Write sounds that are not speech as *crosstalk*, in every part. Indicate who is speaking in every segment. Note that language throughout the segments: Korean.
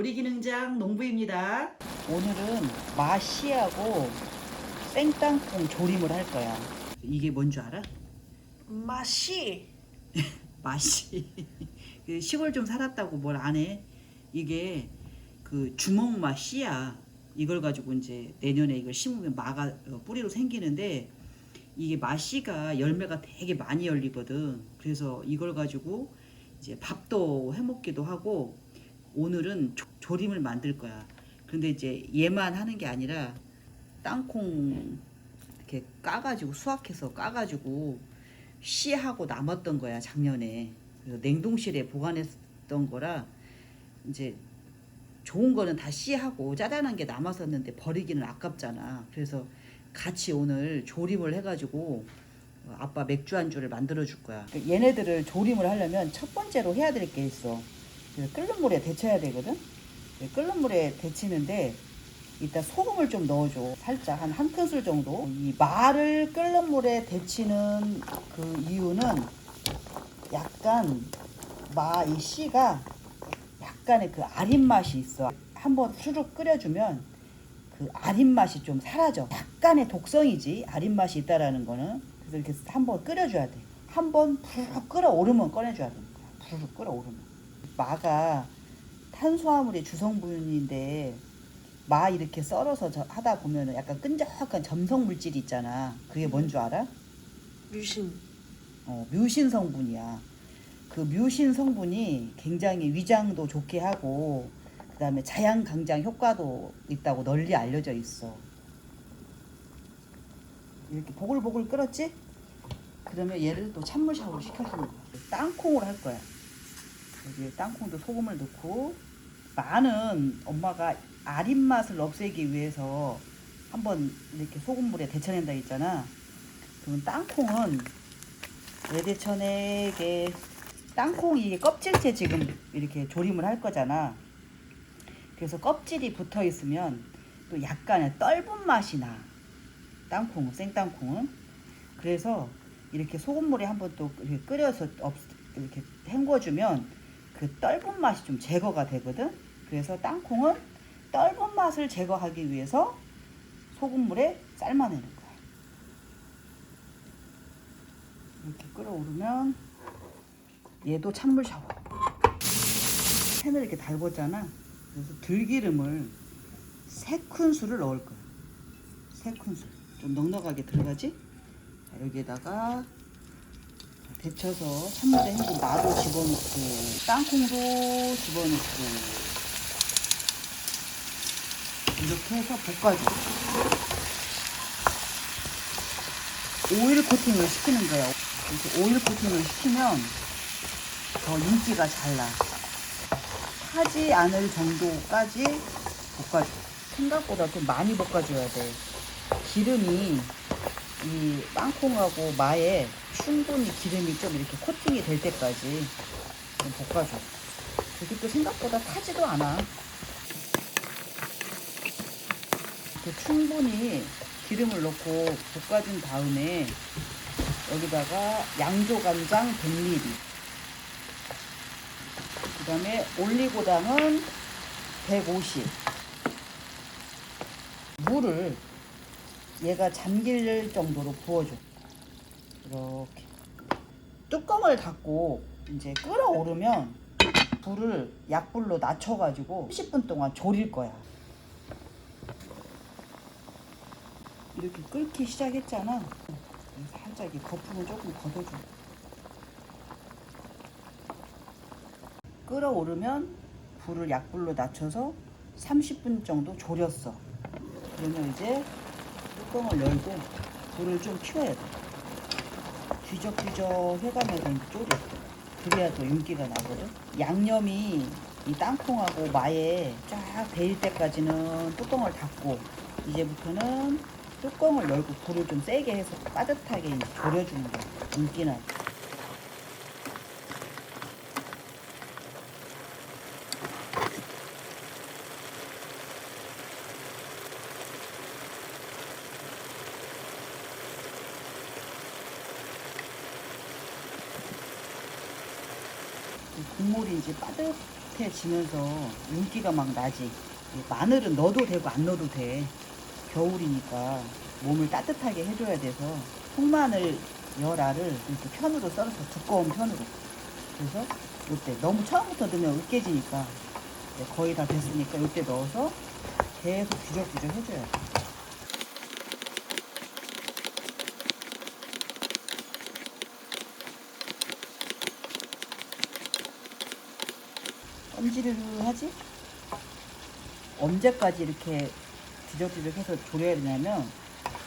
Speaker 1: 조리기능장 농부입니다. 오늘은 마시하고 생땅콩 조림을 할 거야. 이게 뭔 줄 알아?
Speaker 2: 맛이
Speaker 1: 맛이 *laughs* 그 시골 좀 살았다고 뭘 안 해? 이게 그 주먹맛 씨야. 이걸 가지고 이제 내년에 이걸 심으면 마가 어, 뿌리로 생기는데 이게 마씨가 열매가 되게 많이 열리거든. 그래서 이걸 가지고 이제 밥도 해 먹기도 하고 오늘은 조, 조림을 만들 거야. 그런데 이제 얘만 하는 게 아니라 땅콩 이렇게 까가지고 수확해서 까가지고 씨하고 남았던 거야 작년에. 그래서 냉동실에 보관했던 거라 이제 좋은 거는 다 씨하고 짜잔한 게 남았었는데 버리기는 아깝잖아. 그래서 같이 오늘 조림을 해가지고 어, 아빠 맥주 안주를 만들어 줄 거야. 얘네들을 조림을 하려면 첫 번째로 해야 될 게 있어 끓는 물에 데쳐야 되거든 네, 끓는 물에 데치는데 이따 소금을 좀 넣어줘. 살짝 한 한 큰술 정도. 이 마를 끓는 물에 데치는 그 이유는 약간 마 이 씨가 약간의 그 아린 맛이 있어. 한번 수룩 끓여주면 그 아린 맛이 좀 사라져. 약간의 독성이지 아린 맛이 있다라는 거는. 그래서 이렇게 한번 끓여줘야 돼. 한번 부르륵 끓어오르면 꺼내줘야 거야. 부르륵 끓어오르면. 마가 탄수화물의 주성분인데 마 이렇게 썰어서 저- 하다 보면은 약간 끈적한 점성 물질이 있잖아. 그게 뭔 줄 알아?
Speaker 2: 뮤신
Speaker 1: 어, 뮤신 성분이야. 그 뮤신 성분이 굉장히 위장도 좋게 하고 그다음에 자양 강장 효과도 있다고 널리 알려져 있어. 이렇게 보글보글 끓었지? 그러면 얘를 또 찬물 샤워 시켜주는 거야. 땅콩으로 할 거야. 여기 땅콩도 소금을 넣고 마는 엄마가 아린 맛을 없애기 위해서 한번 이렇게 소금물에 데쳐낸다 했잖아. 그럼 땅콩은 왜 데쳐내 게 땅콩이 껍질째 지금 이렇게 조림을 할 거잖아. 그래서 껍질이 붙어 있으면 또 약간의 떫은 맛이 나. 땅콩은 생땅콩은 그래서 이렇게 소금물에 한번 또 이렇게 끓여서 없, 이렇게 헹궈주면 그 떫은 맛이 좀 제거가 되거든. 그래서 땅콩은 떫은 맛을 제거하기 위해서 소금물에 삶아내는 거야. 이렇게 끓어오르면 얘도 찬물 샤워. 팬을 이렇게 달궜잖아. 그래서 들기름을 세 큰술을 넣을 거야. 세 큰술. 좀 넉넉하게 들어가지? 자, 여기에다가 데쳐서 찬물에 헹군 마도 집어넣고 땅콩도 집어넣고 이렇게 해서 볶아줘. 오일 코팅을 시키는 거야. 이렇게 오일 코팅을 시키면 더 인기가 잘 나. 타지 않을 정도까지 볶아줘. 생각보다 좀 많이 볶아줘야 돼. 기름이 이 땅콩하고 마에 충분히 기름이 좀 이렇게 코팅이 될 때까지 좀 볶아줘. 이게 또 생각보다 타지도 않아. 이렇게 충분히 기름을 넣고 볶아준 다음에 여기다가 양조간장 100ml 그 다음에 올리고당은 150 물을 얘가 잠길 정도로 부어줘 이렇게 뚜껑을 닫고 이제 끓어오르면 불을 약불로 낮춰가지고 30분 동안 졸일 거야 이렇게 끓기 시작했잖아. 살짝 이 거품을 조금 걷어줘. 끓어오르면 불을 약불로 낮춰서 30분 정도 졸였어. 그러면 이제 뚜껑을 열고 불을 좀 키워야 돼. 뒤적뒤적 해가면서 졸여. 그래야 더 윤기가 나거든. 양념이 이 땅콩하고 마에 쫙 배일 때까지는 뚜껑을 닫고 이제부터는 뚜껑을 열고 불을 좀 세게 해서 이제 졸여주는 거야. 윤기 나. 국물이 이제 빠듯해 따뜻해지면서 윤기가 막 나지. 이 마늘은 넣어도 되고 안 넣어도 돼. 겨울이니까 몸을 따뜻하게 해줘야 돼서 통마늘 열알을 이렇게 편으로 썰어서 두꺼운 편으로. 그래서 이때 너무 처음부터 넣으면 으깨지니까 이제 거의 다 됐으니까 이때 넣어서 계속 뒤적뒤적 해줘야 돼. 껌지르르 하지? 언제까지 이렇게 뒤적뒤적해서 졸여야 되냐면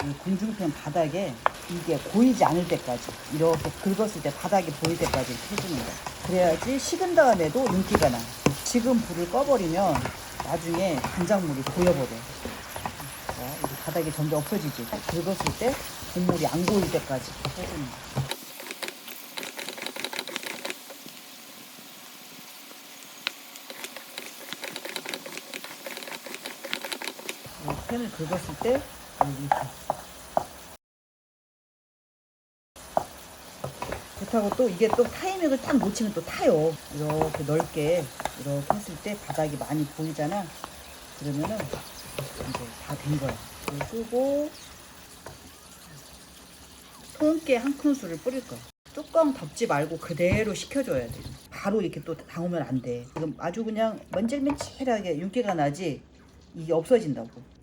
Speaker 1: 이 궁중편 바닥에 이게 보이지 않을 때까지 이렇게 긁었을 때 바닥이 보일 때까지 해주는 거야. 그래야지 식은 다음에도 윤기가 나. 지금 불을 꺼버리면 나중에 간장물이 이게 바닥이 점점 없어지지. 긁었을 때 국물이 안 고일 때까지 해주는 거야. 이 팬을 긁었을 때 이렇게 그렇다고 또 이게 또 타이밍을 딱 놓치면 또 타요. 이렇게 넓게 이렇게 했을 때 바닥이 많이 보이잖아. 그러면은 이제 다 된 거야. 이거 끄고 통깨 한 큰술을 뿌릴 거야. 뚜껑 덮지 말고 그대로 식혀줘야 돼. 바로 이렇게 또 담으면 안돼. 지금 아주 그냥 먼질맨질하게 윤기가 나지 이게 없어진다고